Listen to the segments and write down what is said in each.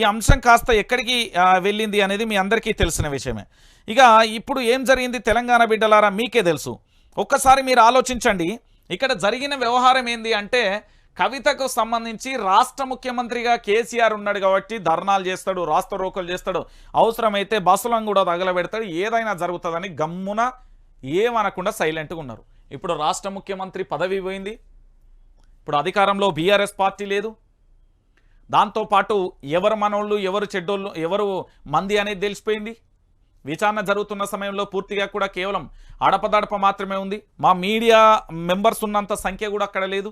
ఈ అంశం కాస్త ఎక్కడికి వెళ్ళింది అనేది మీ అందరికీ తెలిసిన విషయమే. ఇక ఇప్పుడు ఏం జరిగింది తెలంగాణ బిడ్డలారా? మీకే తెలుసు. ఒక్కసారి మీరు ఆలోచించండి. ఇక్కడ జరిగిన వ్యవహారం ఏంది అంటే కవితకు సంబంధించి రాష్ట్ర ముఖ్యమంత్రిగా కేసీఆర్ ఉన్నాడు కాబట్టి ధర్నాలు చేస్తాడు రాష్ట్ర రోకలు చేస్తాడు. అవసరమైతే బస్సులను కూడా తగలబెడతాడు. ఏదైనా జరుగుతుందని గమ్మున ఏమనకుండా సైలెంట్గా ఉన్నారు. ఇప్పుడు రాష్ట్ర ముఖ్యమంత్రి పదవి పోయింది. ఇప్పుడు అధికారంలో బీఆర్ఎస్ పార్టీ లేదు. దాంతోపాటు ఎవరు మనోళ్ళు ఎవరు చెడ్డోళ్ళు ఎవరు మంది అనేది తెలిసిపోయింది. విచారణ జరుగుతున్న సమయంలో పూర్తిగా కూడా కేవలం అడపదడప మాత్రమే ఉంది. మా మీడియా మెంబర్స్ ఉన్నంత సంఖ్య కూడా అక్కడ లేదు.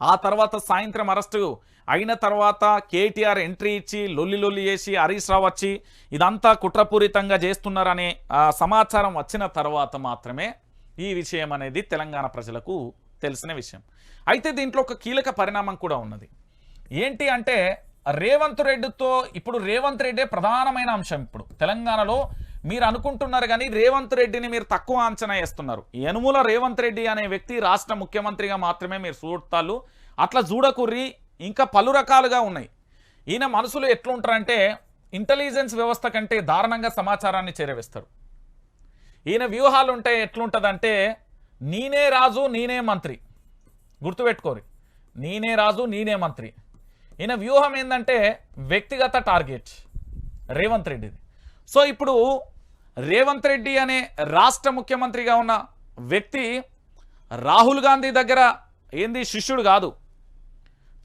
ఆ తర్వాత సాయంత్రం అరెస్టు అయిన తర్వాత కేటీఆర్ ఎంట్రీ ఇచ్చి లొల్లి లొల్లి చేసి హరీష్ రావు వచ్చి ఇదంతా కుట్రపూరితంగా చేస్తున్నారనే సమాచారం వచ్చిన తర్వాత మాత్రమే ఈ విషయం అనేది తెలంగాణ ప్రజలకు తెలిసిన విషయం. అయితే దీంట్లో ఒక కీలక పరిణామం కూడా ఉన్నది. ఏంటి అంటే రేవంత్ రెడ్డితో ఇప్పుడు రేవంత్ రెడ్డే ప్రధానమైన అంశం ఇప్పుడు. తెలంగాణలో మీరు అనుకుంటున్నారు కానీ రేవంత్ రెడ్డిని మీరు తక్కువ అంచనా వేస్తున్నారు. యనుమూల రేవంత్ రెడ్డి అనే వ్యక్తి రాష్ట్ర ముఖ్యమంత్రిగా మాత్రమే మీరు చూడతాలు అట్లా చూడకుర్రి ఇంకా పలు రకాలుగా ఉన్నాయి. ఈయన మనసులో ఎట్లుంటారంటే ఇంటెలిజెన్స్ వ్యవస్థ కంటే దారుణంగా సమాచారాన్ని చేరవేస్తారు. ఈయన వ్యూహాలు ఉంటే ఎట్లుంటుందంటే నేనే రాజు నేనే మంత్రి. గుర్తుపెట్టుకోరి. నేనే రాజు నేనే మంత్రి. ఈయన వ్యూహం ఏంటంటే వ్యక్తిగత టార్గెట్. రేవంత్ రెడ్డిది. సో ఇప్పుడు రేవంత్ రెడ్డి అనే రాష్ట్ర ముఖ్యమంత్రిగా ఉన్న వ్యక్తి రాహుల్ గాంధీ దగ్గర ఏంది శిష్యుడు కాదు.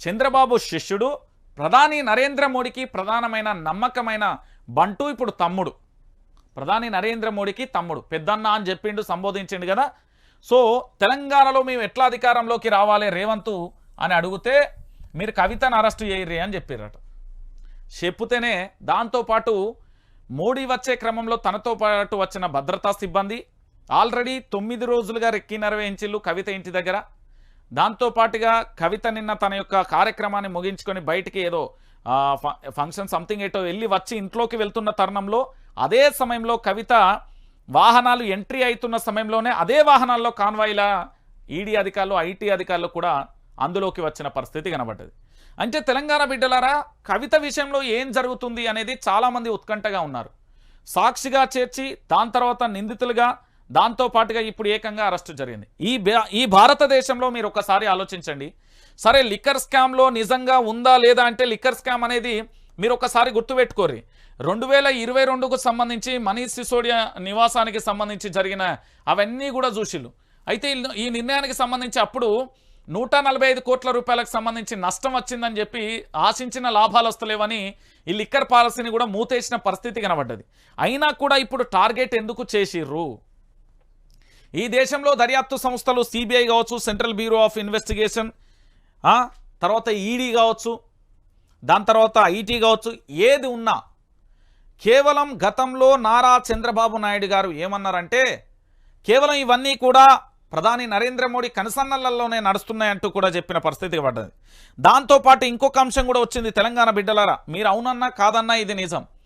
చంద్రబాబు శిష్యుడు ప్రధాని నరేంద్ర మోడీకి ప్రధానమైన నమ్మకమైన బంటూ ఇప్పుడు తమ్ముడు. ప్రధాని నరేంద్ర మోడీకి తమ్ముడు. పెద్దన్న అని చెప్పిండు సంబోధించిండు కదా. సో తెలంగాణలో మేము ఎట్లా అధికారంలోకి రావాలి రేవంత్ అని అడిగితే మీరు కవితను అరెస్ట్ చేయర్రి అని చెప్పారట చెప్పుతేనే దాంతోపాటు మోడీ వచ్చే క్రమంలో తనతో పాటు వచ్చిన భద్రతా సిబ్బంది ఆల్రెడీ తొమ్మిది రోజులుగా రెక్కి నెరవేయించిల్లు కవిత ఇంటి దగ్గర. దాంతోపాటుగా కవిత నిన్న తన యొక్క కార్యక్రమాన్ని ముగించుకొని బయటికి ఏదో ఫంక్షన్ సంథింగ్ ఏటో వెళ్ళి వచ్చి ఇంట్లోకి వెళ్తున్న తరుణంలో అదే సమయంలో కవిత వాహనాలు ఎంట్రీ అవుతున్న సమయంలోనే అదే వాహనాల్లో కాన్వాయిల ఈడీ అధికారులు ఐటీ అధికారులు కూడా అందులోకి వచ్చిన పరిస్థితి కనబడ్డది. అంటే తెలంగాణ బిడ్డలారా కవిత విషయంలో ఏం జరుగుతుంది అనేది చాలామంది ఉత్కంఠగా ఉన్నారు. సాక్షిగా చేర్చి దాని తర్వాత నిందితులుగా దాంతో పాటుగా ఇప్పుడు ఏకంగా అరెస్టు జరిగింది. ఈ భా- ఈ భారతదేశంలో మీరు ఒకసారి ఆలోచించండి. సరే లిక్కర్ స్కామ్లో నిజంగా ఉందా లేదా అంటే లిక్కర్ స్కామ్ అనేది మీరు ఒకసారి గుర్తుపెట్టుకోరి రెండు వేల ఇరవై రెండుకు సంబంధించి మనీష్ సిసోడియా నివాసానికి సంబంధించి జరిగిన అవన్నీ కూడా చూసిళ్ళు. అయితే ఈ- ఈ నిర్ణయానికి సంబంధించి అప్పుడు నూట నలభై ఐదు కోట్ల రూపాయలకు సంబంధించి నష్టం వచ్చిందని చెప్పి ఆశించిన లాభాలు వస్తలేవని ఈ లిక్కర్ పాలసీని కూడా మూతేసిన పరిస్థితి కనబడ్డది. అయినా కూడా ఇప్పుడు టార్గెట్ ఎందుకు చేసిర్రు? ఈ దేశంలో దర్యాప్తు సంస్థలు సిబిఐ కావచ్చు సెంట్రల్ బ్యూరో ఆఫ్ ఇన్వెస్టిగేషన్ తర్వాత ఈడీ కావచ్చు దాని తర్వాత ఐటీ కావచ్చు ఏది ఉన్నా. కేవలం గతంలో నారా చంద్రబాబు నాయుడు గారు ఏమన్నారంటే కేవలం ఇవన్నీ కూడా ప్రధాని నరేంద్ర మోడీ కనసన్నలలోనే నడుస్తున్నాయంటూ కూడా చెప్పిన పరిస్థితి పడ్డది. దాంతోపాటు ఇంకొక అంశం కూడా వచ్చింది తెలంగాణ బిడ్డలారా. మీరు అవునన్నా కాదన్నా ఇది నిజం.